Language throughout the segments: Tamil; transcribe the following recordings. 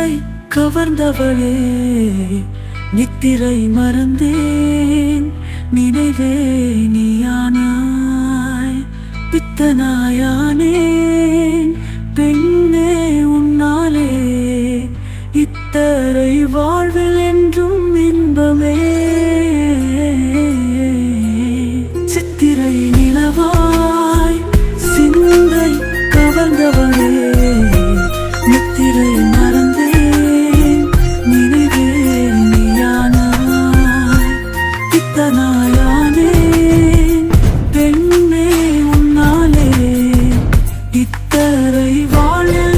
சிந்தை கவர்ந்தவளே நித்திரை மறந்தேன். நினைவே நீயானாய் பித்தனாயானேன். பெண்ணே உன்னாலே இத்தரை வாழ்வில் என்றும் இன்பமே. சித்திரை நிலவாய் சிந்தை கவர்ந்தவளே பித்தனாயானேன் பெண்ணே உன்னாலே இத்தரை வாழல்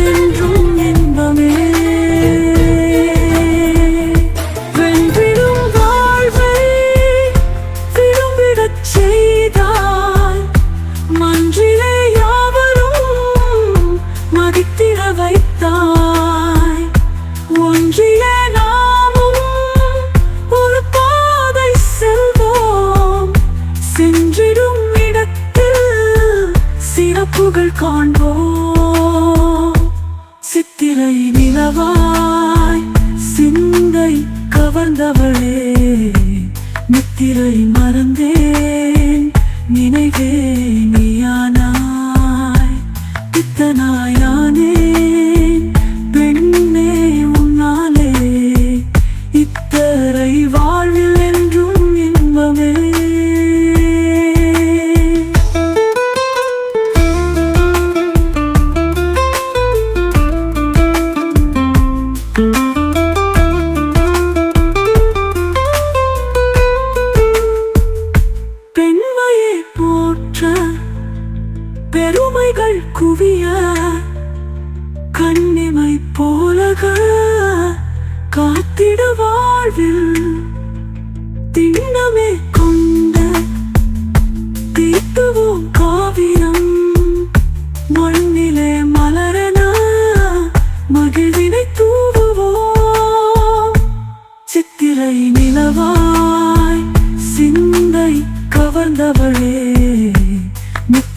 சிறப்புகள் காண்போம். சித்திரை நிலவாய் சிந்தை கவர்ந்தவளே நித்திரை மறந்தேன் நினைவே பெருமைகள் குவிய கண்ணிமை போலக காத்திடவ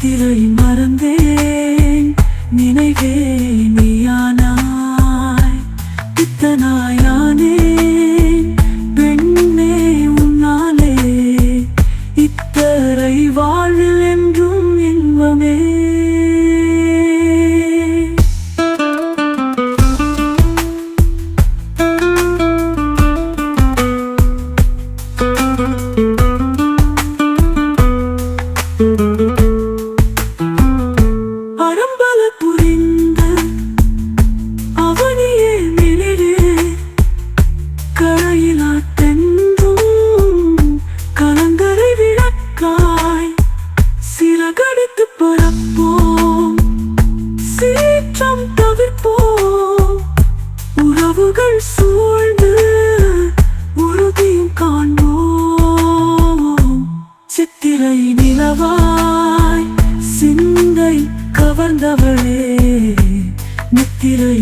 திரை மறந்தேன். நினைவே நீயானாய். பித்தனாய் பெண்ணே உன்னாலே. இத்தரை வாழ்வில் என்றும் இன்பமே. thank you விளக்காய் சிறகடித்து பரப்போம். சீற்றம் தவிர்ப்போம். உறவுகள் சூழ்ந்து உறுதியும் காண்போம். சித்திரை நிலவாய் சிந்தை கவர்ந்தவளே நித்திரை